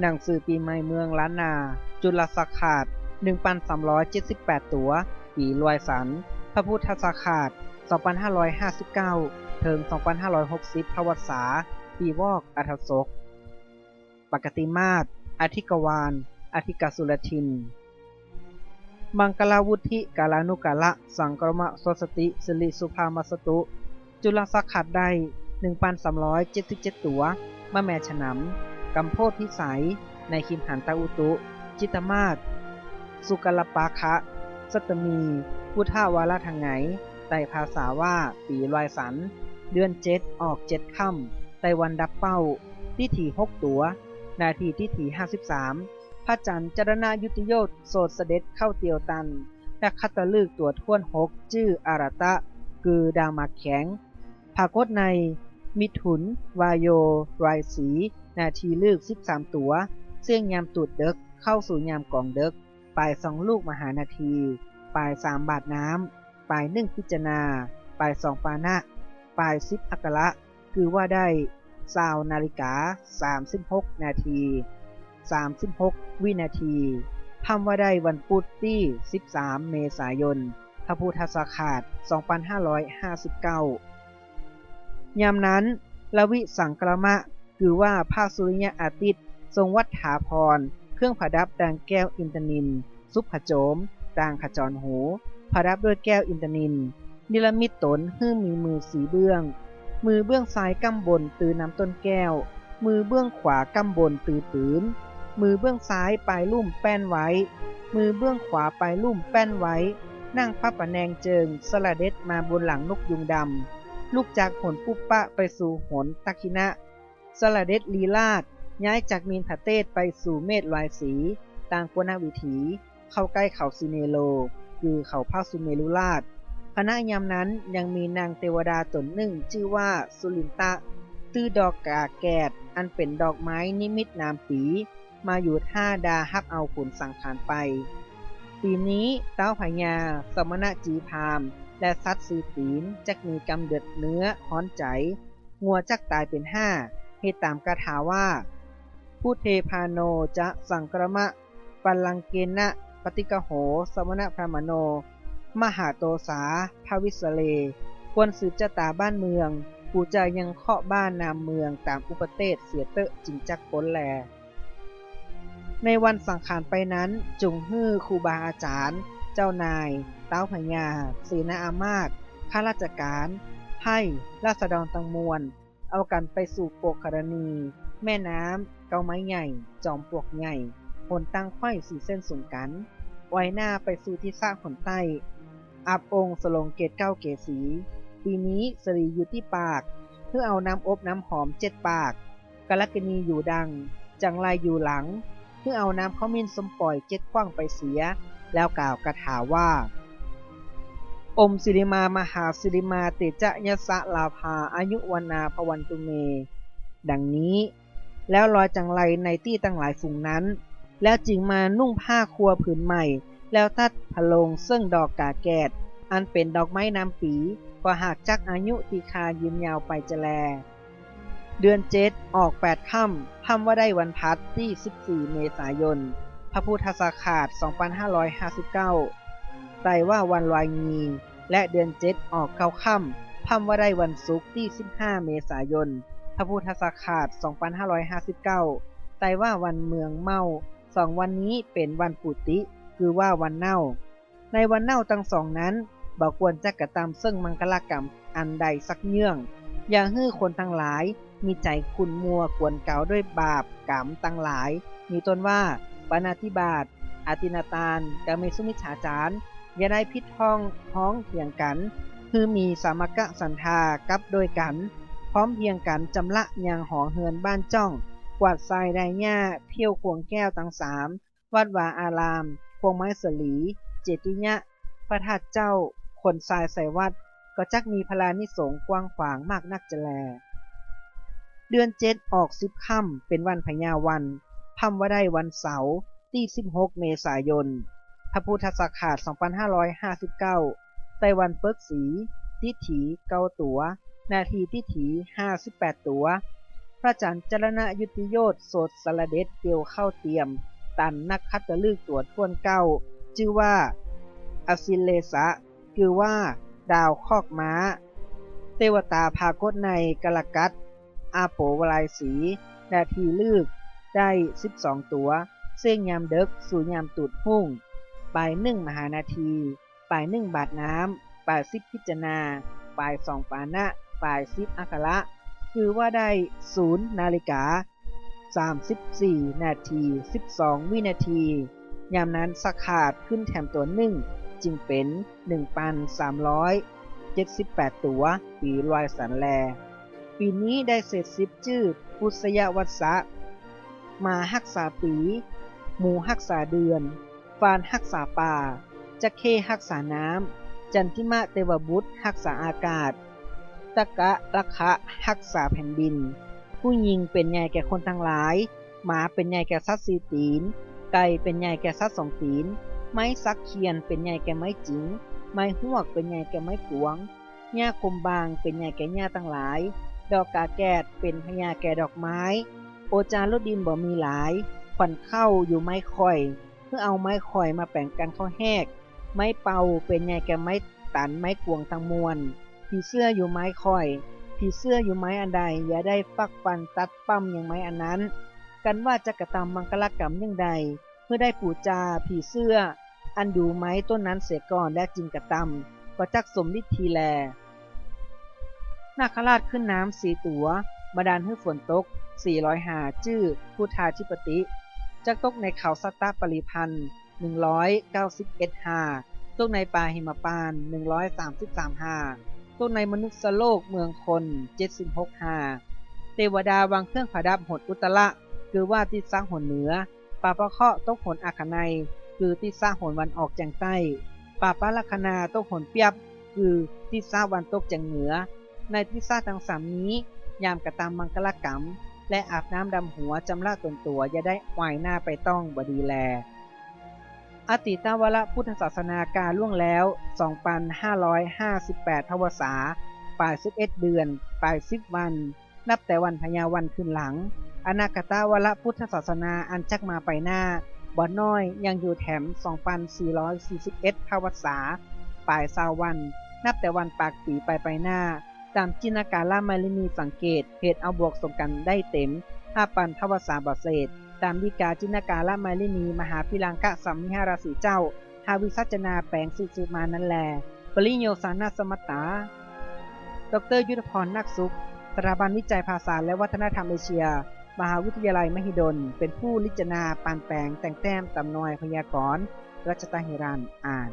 หนังสือปีใหม่เมืองล้านนา จุลศักราช1378 ตัว ปีลวยสัน พระพุทธศักราช2559 ถึง 2560พระวัษา ปีวอกอัฐศก ปกติมาตรอธิกวาลอธิกสุรทิน มังกลาวุธิกาลานุกาละ สังกรมะสสติสิริสุภามสตุ จุลศักราชได้ 1,377 ตัวมะแม่ฉนำ กัมโพธพิสัย ในคิมหันตาอุตุ จิตมาศสุกลปาคะ สตมี พุทธาวาลทังไงไต่ภาษาว่าปีลอยสัน เดือนเจ็ดออกเจ็ดค่ำไตวันดับเป้า ที่ถีหกตัว นาทีที่ถีห้าสิบสามพระจันทร์จรณายุติโยธโสดเสด็จเข้าเตียวตันและคัตลึกตัวท่วนหกชื่ออาราตะ คือ ดามาแข็งภากฏใน มิถุน วายโยไรสี นาทีลึก13 ตัว เสี่ยงยามตูดเด็กเข้าสู่ยามกองเด็กปลายสองลูกมหานาที ปลายสามบาทน้ำปลายหนึ่งพิจนา ปลายสองปานะปลายสิบอักละ คือว่าได้สาวนาฬิกา36นาที36วินาทีทำว่าได้วันพุธที่13เมษายนพระพุทธศักราช2559ยามนั้นละวิสังกรมะ คือว่าภาคสุริยะอาทิตย์ ทรงวัฏฐาพร เครื่องประดับดังแก้วอินทนิน ซุปผโจมด่างขจรหูประดับด้วยแก้วอินทนิน นิลมิตตนหื้อมีมือสีเบื้อง มือเบื้องซ้ายกำบนตือน้ำต้นแก้ว มือเบื้องขวากำบนตือปืนมือเบื้องซ้ายปลายลุ่มแป้นไว้ มือเบื้องขวาปลายลุ่มแป้นไว้ นั่งพระประแนงเจิงสละเด็ดมาบนหลังนกยุงดำลูกจากหนปุปปะไปสู่หนตักินะ สละเด็ดลีลาดย้ายจากมีนทเตศไปสู่เมฆลายสีต่างกวนาวิถี เข้าใกล้เขาซิเนโล คือเขาพาสุเมลุราชคณะยามนั้นยังมีนางเทวดาตนหนึ่งชื่อว่าสุลินตะ ตื้อดอกกาแกดอันเป็นดอกไม้นิมิตนามปี มาอยู่ท่าดาฮับเอาผลสังขารไป ปีนี้เต้าพญา สมณะจีพาม และสัตว์สีตีนจักมีกำเดือดเนื้อฮ้อนใจ งัวจักตายเป็นห้า เหตุตามกระถาว่า ผู้เทพาโนจะสังกรมะปัลลังเกณะปฏิกโห สมณะพระมโน มหาโตสาภาวิสเล ควรสืบจตาบ้านเมืองผู้จะยังเคาะบ้านนามเมืองตามอุปเทศเสียเตะจิงจักป้นแล ในวันสังขารไปนั้นจงฮื้อครูบาอาจารย์ เจ้านาย เต้าพญาเสนาอามาตข้าราชการไพ่ราษฎรตังมวล เอากันไปสู่โปกกรณี แม่น้ำเกาไม้ใหญ่ จอมปลวกใหญ่ผลตั้งไข่สีเส้นสูงกัน ไว้หน้าไปสู่ที่สร้างผลใต้อาบองค์สลงเกตเก้าเกสี ปีนี้สรีอยู่ที่ปาก เพื่อเอาน้ำอบน้ำหอมเจ็ดปากกลกณีอยู่ดัง จังไรอยู่หลัง เพื่อเอาน้ำข้าวมินสมปล่อยเจ็ดกว้างไปเสีย แล้วกล่าวกระถาว่า อมสิริมามหาสิริมาเตจะยะสะลาภาอายุวนาพวันตุเม ดังนี้ แล้วลอยจังไรในที่ตั้งหลายฝูงนั้น แล้วจึงมานุ่งผ้าครัวผืนใหม่ แล้วทัดพะโลงซึ่งดอกกาแกดอันเป็นดอกไม้น้ำปีก็หากจักอายุตีคายืนยาวไปจะแล เดือนเจ็ดออกแปดค่ำค่ำว่าได้วันพัดที่ 14 เมษายน พระพุทธศักราช2559ไต่ว่าวันลอยงี และเดือนเจ็ดออกเก้าค่ำค่ำว่าได้วันศุกร์ที่ 15 เมษายนพระพุทธศักราช2559ไต่ว่าวันเมืองเมาสองวันนี้เป็นวันปุติ คือว่าวันเน่า ในวันเน่าทั้งสองนั้นบ่ควรจะกระทำซึ่งมังคลกรรมอันใดสักเยื่อง อย่าฮื้อคนทั้งหลาย มีใจคุณมัวกวนเก่าด้วยบาปกรรมตั้งหลาย มีต้นว่าปานาธิบาตอาตินาตานกาเมสุมิจฉาจาร อย่าได้พิษท้องท้องเถียงกัน คือมีสามกะสันทากับโดยกัน พร้อมเพียงกันจำละยางหอเฮือนบ้านจ้อง กวาดทรายไดหญ้าเพี้ยวควงแก้วตั้งสามวัดวาอาราม พวงไม้สลี เจติยะ พระธาตุเจ้า คนทรายใส่วัด ก็จักมีพลานิสงกว้างขวางมากนักจะแล เดือนเจ็ดออกสิบค่ำเป็นวันพญาวันทำว่าได้วันเสาร์ที่16เมษายน พระพุทธศักราช 2559 ไต้วันเปิกสีทิถีเกาตัว นาทีทิถี 58 ตัว พระจันทร์จรณยุติโยธโสดสารเดชเตียวเข้าเตรียม ตันนักคัดตลึกตรวจทวนเก้า ชื่อว่าอสิเลสะ คือว่า ดาวคอกม้า เทวตาพากฏในกลกัดอาโปวลายสี นาทีลึก ได้ 12 ตัว เส้งยามเด็กสู่ยามตุดหุ่ง ปลายหนึ่งมหานาทีปลายหนึ่งบาทน้ำปลายสิบพิจารณาปลายสองปานะปลายสิบอัคระ คือว่าได้ศูนย์นาฬิกา34นาที12วินาที ยามนั้นสขาดขึ้นแถมตัวหนึ่งจึงเป็น1,378ตัวปีลอยสันแล ปีนี้ได้เสร็จสิบจื้อพุทธยวัสะมาหักษาปี หมูหักษาเดือน ฟานหักษาป่าจะเคหักษาน้ำ จันทิมะเตวบุตรหักษาอากาศ ตะกะระคะหักษาแผ่นดิน ผู้ยิงเป็นใหญ่แก่คนทั้งหลาย หมาเป็นใหญ่แก่สัตว์สีตีน ไก่เป็นใหญ่แก่สัตว์สองตีน ไม้ซักเคียนเป็นใหญ่แก่ไม้จิง ไม้หวกเป็นใหญ่แก่ไม้กวงหญ้าคมบางเป็นใหญ่แก่หญ้าทั้งหลาย ดอกกาแกดเป็นพญาแก่ดอกไม้ โอจารดดินบ่มีหลายขวัญเข้าอยู่ไม้คอย พื่อเอาไม้คอยมาแป่งกันข้อแหก ไม้เป่าเป็นใหญ่แกไม้ตันไม้กวงทั้งมวลผีเสื้ออยู่ไม้คอย ผีเสื้ออยู่ไม้อันใด อย่าได้ฟักฟันตัดปั้มอย่างไม้อันนั้น กันว่าจะกระทำมังกรกรรมยังใด เพื่อได้ปู่จาผีเสื้อ อันอยู่ไม้ต้นนั้นเสียก่อนและจิงกระทำก็จักสมฤทธีแลนาคราชขึ้นน้ำสีตัวบาดาลให้ฝนตก 400หาจื้อพุทธาธิปติ จักตกในเขาสตตปริพันธ์191หาตกในป่าหิมปาน133หาตกในมนุษย์โลกเมืองคน 76หาเทวดาวางเครื่องประดับหดอุตระคือว่าติสร้างหนเหนือป่าปะเคาะตกหนอาคไนคือติสร้างหนวันออกจังใต้ป่าปะลัคนาตกหนเปียบ คือติสร้างวันตกจังเหนือ ในทิศาทั้งสามนี้ ยามกระตามมังกรกรรม และอาบน้ำดำหัวจำละตนตัวอย่าได้วายหน้าไปต้องบดีแล อติตาวละพุทธศาสนาการล่วงแล้ว 2,558ทวสาปลาย11 เดือนปลาย10 วัน นับแต่วันพญาวันขึ้นหลัง อนาคตาวละพุทธศาสนาอันจักมาไปหน้าบ่อน้อยยังอยู่แถม 2,441ทวสาปลายสาวัน นับแต่วันปากปีไปไปหน้า ตามจินตกาล่ามาลินีสังเกตเหตุเอาบวกสมกันได้เต็มห้าปันทวสาบเศษ ตามดีกาจินตการละมาลินีมหาพิลังกะสัมมิหาราศีเจ้าทาวิสัจนาแปลงสืบมานันแล ปริโยสานาสมตตา ดรยุทธพรนักสุขสถาบันวิจัยภาษาและวัฒนธรรมเอเชีย มหาวิทยาลัยมหิดล เป็นผู้ลิจนาปานแปลงแต่งแต้มตำนอยพยากรณ์รัชตาหิรันอ่าน